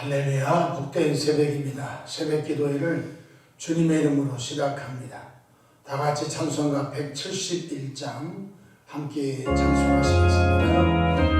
할렐루야 복된 새벽입니다. 새벽 기도회를 주님의 이름으로 시작합니다. 다 같이 찬송가 171장 함께 찬송하시겠습니다.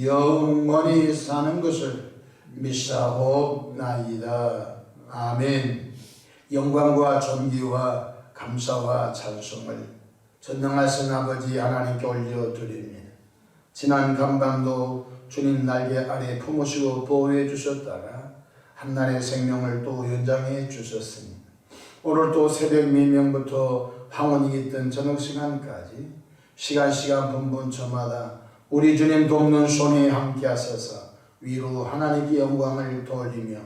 영원히 사는 것을 믿사옵나이다. 아멘. 영광과 존귀와 감사와 찬송을 전능하신 아버지 하나님께 올려드립니다. 지난 간밤도 주님 날개 아래 품으시고 보호해 주셨다가 한날의 생명을 또 연장해 주셨습니다. 오늘 또 새벽 미명부터 황혼이 깃든 저녁 시간까지 시간 시간 분분 저마다 우리 주님 돕는 손에 함께 하셔서 위로 하나님께 영광을 돌리며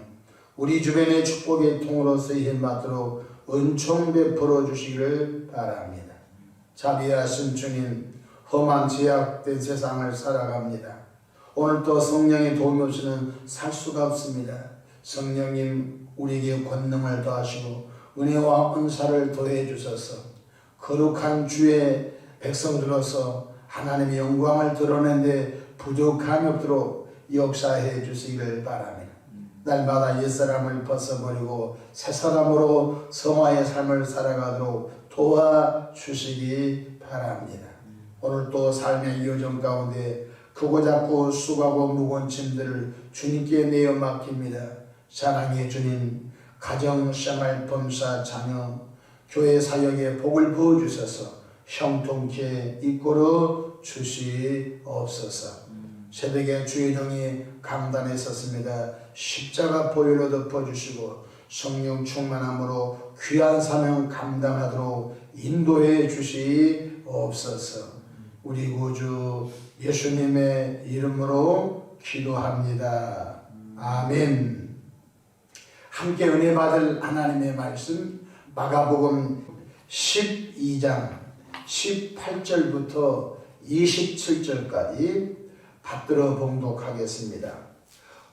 우리 주변의 축복의 통으로 쓰임 받도록 은총 베풀어 주시기를 바랍니다. 자비하신 주님 험한 제약된 세상을 살아갑니다. 오늘도 성령의 도움이 없이는 살 수가 없습니다. 성령님 우리에게 권능을 더하시고 은혜와 은사를 더해 주셔서 거룩한 주의 백성들로서 하나님의 영광을 드러내는데 부족함이 없도록 역사해 주시기를 바랍니다. 날마다 옛사람을 벗어버리고 새사람으로 성화의 삶을 살아가도록 도와주시기 바랍니다. 오늘 또 삶의 여정 가운데 크고 작고 수고하고 무거운 짐들을 주님께 내어 맡깁니다. 사랑의 주님, 가정, 생활, 범사, 자녀, 교회 사역에 복을 부어 주셔서 형통케 이끌어 주시옵소서. 새벽에 주의 종이 강단에 섰습니다. 십자가 보혈로 덮어주시고 성령 충만함으로 귀한 사명 감당하도록 인도해 주시옵소서. 우리 구주 예수님의 이름으로 기도합니다. 아멘. 함께 은혜 받을 하나님의 말씀 마가복음 12장 18절부터 27절까지 받들어 봉독하겠습니다.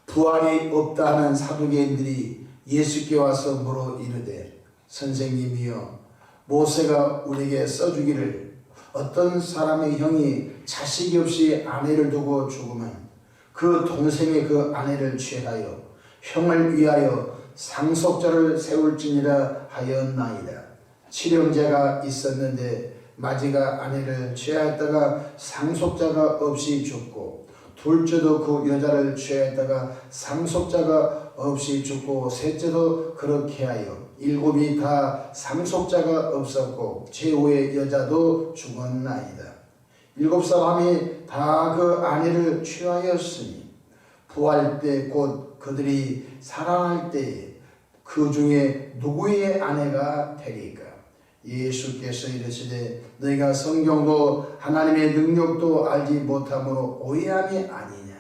부활이 없다는 사두개인들이 예수께 와서 물어 이르되 선생님이여 모세가 우리에게 써주기를 어떤 사람의 형이 자식이 없이 아내를 두고 죽으면 그 동생의 그 아내를 취하여 형을 위하여 상속자를 세울지니라 하였나이다. 칠형제가 있었는데 마지가 아내를 취하였다가 상속자가 없이 죽고 둘째도 그 여자를 취하였다가 상속자가 없이 죽고 셋째도 그렇게 하여 일곱이 다 상속자가 없었고 제후의 여자도 죽었나이다. 일곱 사람이 다 그 아내를 취하였으니 부활 때 곧 그들이 살아날 때에 그 중에 누구의 아내가 되리까? 예수께서 이르시되 너희가 성경도 하나님의 능력도 알지 못함으로 오해함이 아니냐?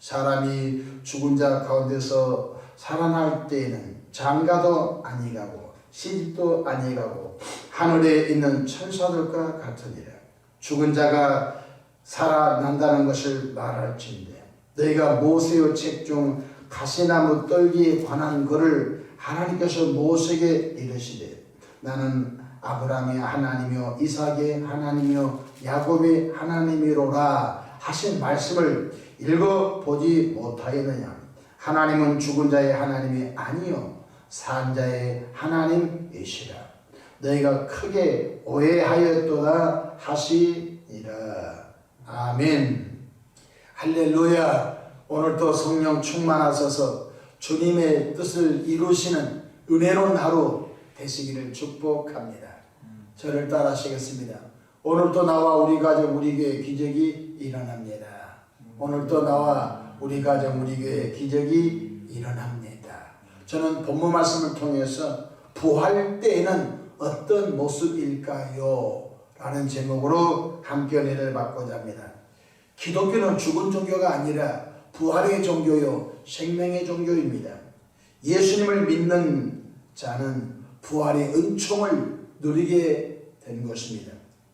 사람이 죽은 자 가운데서 살아날 때에는 장가도 아니가고 시집도 아니가고 하늘에 있는 천사들과 같으니라. 죽은 자가 살아난다는 것을 말할진대 너희가 모세의 책 중 가시나무 떨기에 관한 것을 하나님께서 모세에게 이르시되 나는 아브라함의 하나님이요 이삭의 하나님이요 야곱의 하나님이로라 하신 말씀을 읽어보지 못하였느냐. 하나님은 죽은 자의 하나님이 아니요 산 자의 하나님이시라. 너희가 크게 오해하였도다 하시니라. 아멘. 할렐루야. 오늘도 성령 충만하셔서 주님의 뜻을 이루시는 은혜로운 하루 되시기를 축복합니다. 저를 따라하시겠습니다. 오늘도 나와 우리 가정 우리 교회 기적이 일어납니다. 오늘도 나와 우리 가정 우리 교회 기적이 일어납니다. 저는 본문 말씀을 통해서 부활 때에는 어떤 모습일까요? 라는 제목으로 함께 은혜를 받고자 합니다. 기독교는 죽은 종교가 아니라 부활의 종교요 생명의 종교입니다. 예수님을 믿는 자는 부활의 은총을 누리게 된 것입니다.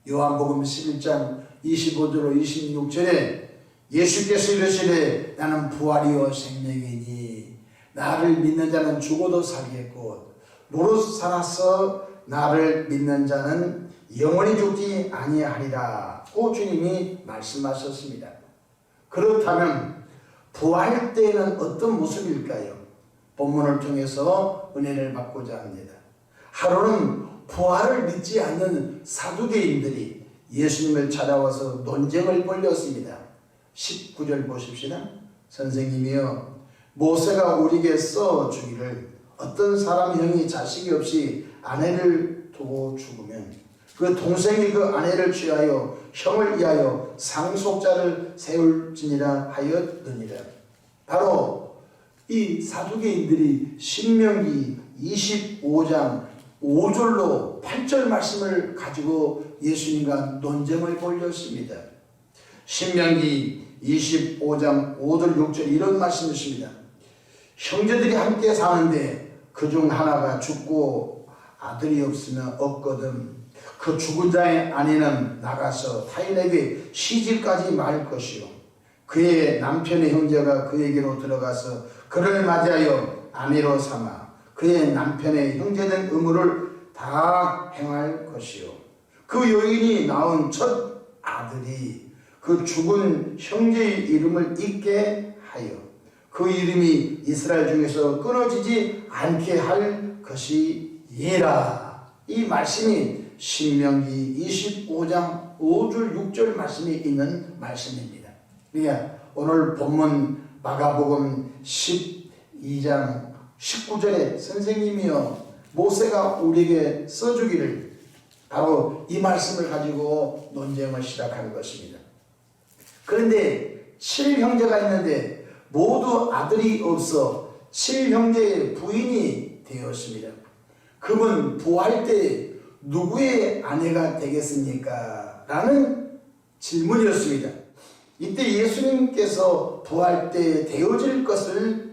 요한복음 11장 25절로 26절에 예수께서 이르시되 나는 부활이요 생명이니 나를 믿는 자는 죽어도 살겠고 무릇 살아서 나를 믿는 자는 영원히 죽지 아니하리라 고 주님이 말씀하셨습니다. 그렇다면 부활 때는 어떤 모습일까요? 본문을 통해서 은혜를 받고자 합니다. 하루는 부활을 믿지 않는 사두개인들이 예수님을 찾아와서 논쟁을 벌였습니다. 19절 보십시다. 선생님이여 모세가 우리에게 써 주기를 어떤 사람 형이 자식이 없이 아내를 두고 죽으면 그 동생이 그 아내를 취하여 형을 위하여 상속자를 세울지니라 하였느니라. 바로 이 사두개인들이 신명기 25장 5절로 8절 말씀을 가지고 예수님과 논쟁을 벌였습니다. 신명기 25장 5절 6절 이런 말씀이십니다. 형제들이 함께 사는데 그 중 하나가 죽고 아들이 없으면 없거든 그 죽은 자의 아내는 나가서 타인에게 시집까지 말 것이요 그의 남편의 형제가 그에게로 들어가서 그를 맞이하여 아내로 삼아 그의 남편의 형제된 의무를 다 행할 것이요 그 여인이 낳은 첫 아들이 그 죽은 형제의 이름을 잊게 하여 그 이름이 이스라엘 중에서 끊어지지 않게 할 것이니라. 이 말씀이 신명기 25장 5절 6절 말씀이 있는 말씀입니다. 그러니까 오늘 본문 마가복음 12장 19절에 선생님이여 모세가 우리에게 써주기를 바로 이 말씀을 가지고 논쟁을 시작하는 것입니다. 그런데 칠 형제가 있는데 모두 아들이 없어 칠형제의 부인이 되었습니다. 그분 부활 때 누구의 아내가 되겠습니까? 라는 질문이었습니다. 이때 예수님께서 부활 때 되어질 것을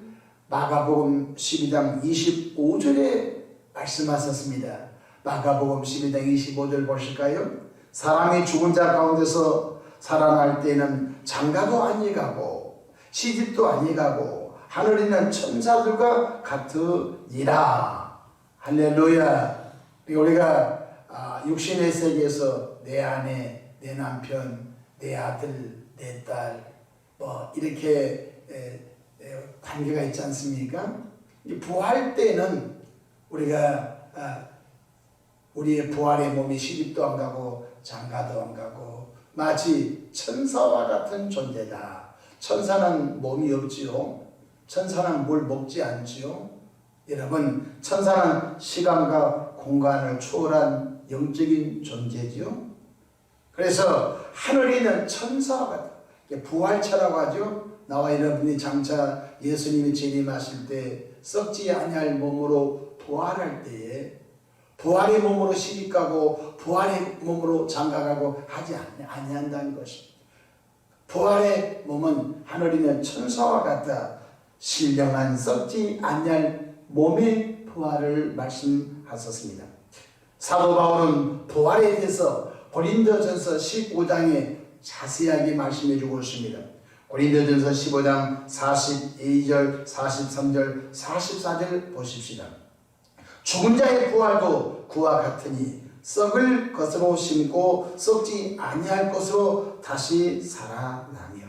마가복음 12장 25절에 말씀하셨습니다. 마가복음 12장 25절 보실까요? 사람이 죽은 자 가운데서 살아날 때는 장가도 아니가고 시집도 아니가고 하늘에는 천사들과 같으니라. 할렐루야. 우리가 아, 육신의 세계에서 내 아내, 내 남편, 내 아들, 내 딸, 뭐 이렇게 관계가 있지 않습니까? 부활 때는 우리가 아, 우리의 부활의 몸이 시집도 안 가고 장가도 안 가고 마치 천사와 같은 존재다. 천사는 몸이 없지요. 천사는 뭘 먹지 않지요. 여러분, 천사는 시간과 공간을 초월한 영적인 존재지요. 그래서 하늘에 있는 천사가 부활차라고 하죠. 나와 여러분이 장차 예수님이 재림하실 때 썩지 아니할 몸으로 부활할 때에 부활의 몸으로 시집가고 부활의 몸으로 장가가고 하지 아니한다는 것입니다. 부활의 몸은 하늘이면 천사와 같다. 신령한 썩지 않냐 몸의 부활을 말씀하셨습니다. 사도 바울은 부활에 대해서 고린도전서 15장에 자세하게 말씀해 주고 있습니다. 고린도전서 15장 42절, 43절, 44절 보십시다. 죽은 자의 부활도 그와 같으니 썩을 것으로 심고 썩지 아니할 것으로 다시 살아나며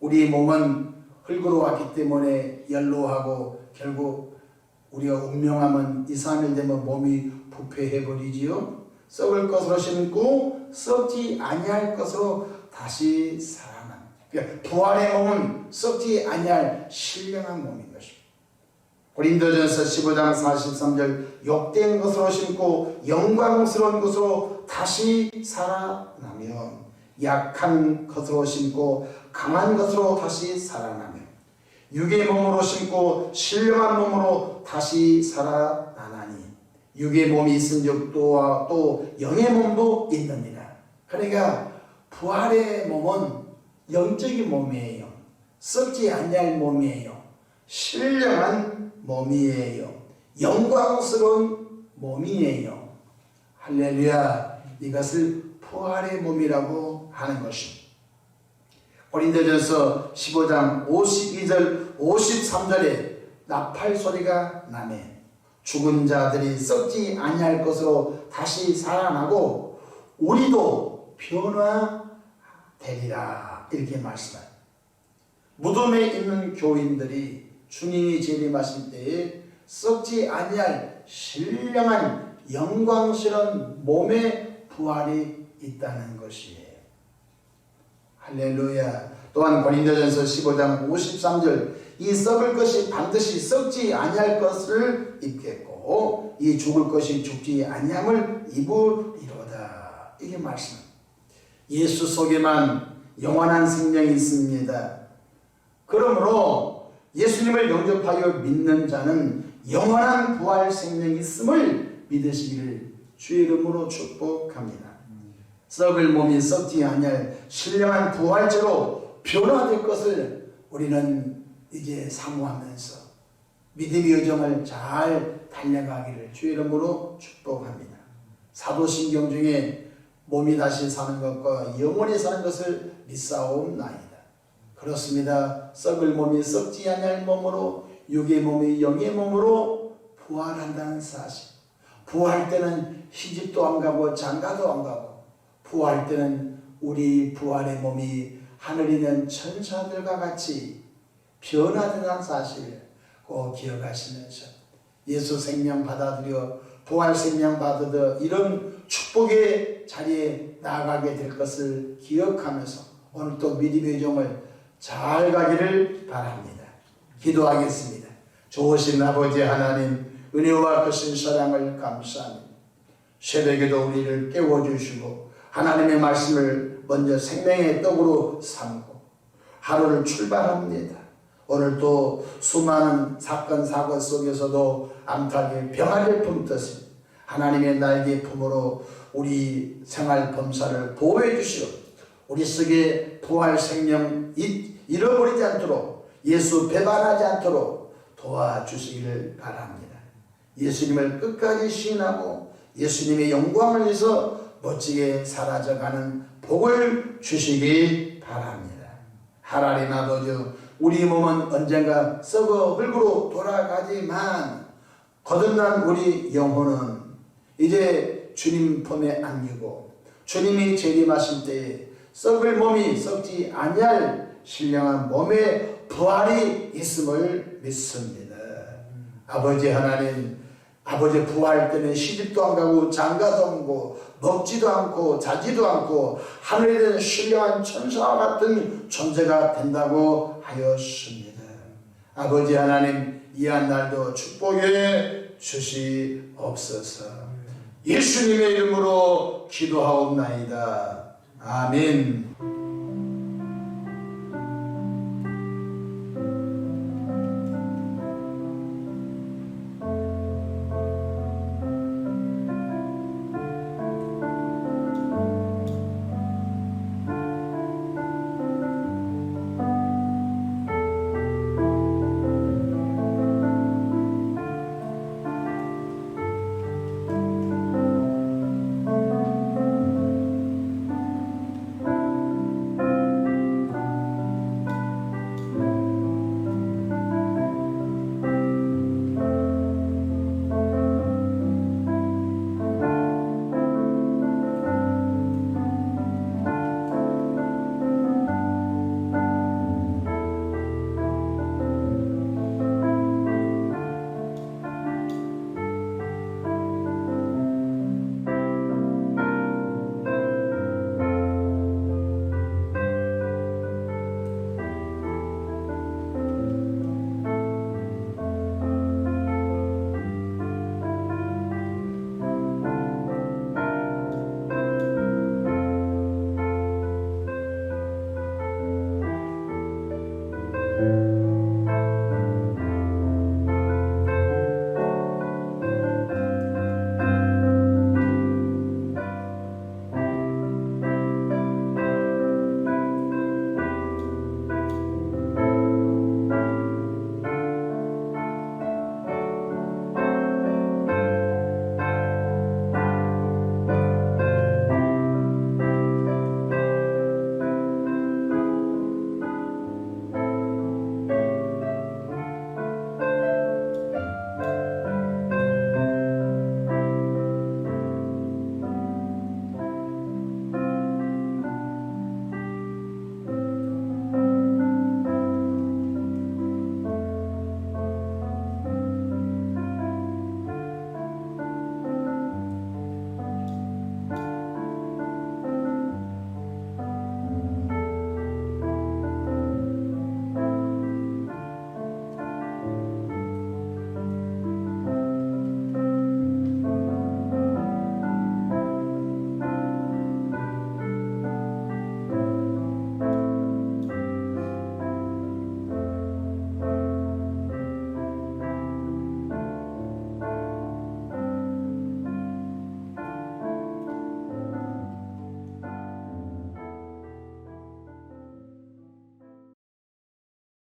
우리 몸은 흙으로 왔기 때문에 연로하고 결국 우리가 운명하면 2, 3일 되면 몸이 부패해 버리지요. 썩을 것으로 심고 썩지 아니할 것으로 다시 살아납니다. 그러니까 부활의 몸은 썩지 아니할 신령한 몸인 것입니다. 고린도전서 15장 43절 욕된 것으로 심고 영광스러운 것으로 다시 살아나며 약한 것으로 심고 강한 것으로 다시 살아나며 육의 몸으로 심고 신령한 몸으로 다시 살아나나니 육의 몸이 있은즉 또와 또 영의 몸도 있느니라. 그러니까 부활의 몸은 영적인 몸이에요. 썩지 않을 몸이에요. 신령한 몸이에요. 영광스러운 몸이에요. 할렐루야. 이것을 부활의 몸이라고 하는 것입니다. 고린도전서 15장 52절 53절에 나팔 소리가 나매 죽은 자들이 썩지 아니할 것으로 다시 살아나고 우리도 변화되리라 이렇게 말씀합니다. 무덤에 있는 교인들이 주님이 재림하실 때에 썩지 아니할 신령한 영광스러운 몸의 부활이 있다는 것이에요. 할렐루야. 또한 고린도전서 15장 53절 이 썩을 것이 반드시 썩지 아니할 것을 입겠고 이 죽을 것이 죽지 아니함을 입으리로다. 이게 말씀. 예수 속에만 영원한 생명이 있습니다. 그러므로 예수님을 영접하여 믿는 자는 영원한 부활 생명이 있음을 믿으시기를 주의 이름으로 축복합니다. 썩을 몸이 썩지 아니할 신령한 부활체로 변화될 것을 우리는 이제 사모하면서 믿음의 여정을 잘 달려가기를 주의 이름으로 축복합니다. 사도신경 중에 몸이 다시 사는 것과 영원히 사는 것을 믿사옵나이다. 그렇습니다. 썩을 몸이 썩지 아니할 몸으로 육의 몸이 영의 몸으로 부활한다는 사실. 부활 때는 시집도 안 가고 장가도 안 가고 부활 때는 우리 부활의 몸이 하늘에 있는 천사들과 같이 변화된다는 사실을 꼭 기억하시면서 예수 생명 받아들여 부활 생명 받으더 이런 축복의 자리에 나아가게 될 것을 기억하면서 오늘 또 믿음의 종을 잘 가기를 바랍니다. 기도하겠습니다. 좋으신 아버지 하나님 은혜와 크신 사랑을 감사합니다. 새벽에도 우리를 깨워주시고 하나님의 말씀을 먼저 생명의 떡으로 삼고 하루를 출발합니다. 오늘 또 수많은 사건 사고 속에서도 암탉의 병아리를 품듯이 하나님의 날개 품으로 우리 생활 범사를 보호해 주시오. 우리 속에 부활 생명 잊- 잃어버리지 않도록 예수 배반하지 않도록 도와주시기를 바랍니다. 예수님을 끝까지 시인하고 예수님의 영광을 위해서 멋지게 사라져가는 복을 주시기 바랍니다. 하나님 아버지 우리 몸은 언젠가 썩어 흙으로 돌아가지만 거듭난 우리 영혼은 이제 주님 품에 안기고 주님이 재림하실 때에 썩을 몸이 썩지 아니할 신령한 몸의 부활이 있음을 믿습니다. 아버지 하나님 아버지 부활 때는 시집도 안 가고 장가도 안 가고 먹지도 않고 자지도 않고 하늘에 있는 신령한 천사와 같은 존재가 된다고 하였습니다. 아버지 하나님 이한 날도 축복해 주시옵소서. 예수님의 이름으로 기도하옵나이다. 아멘.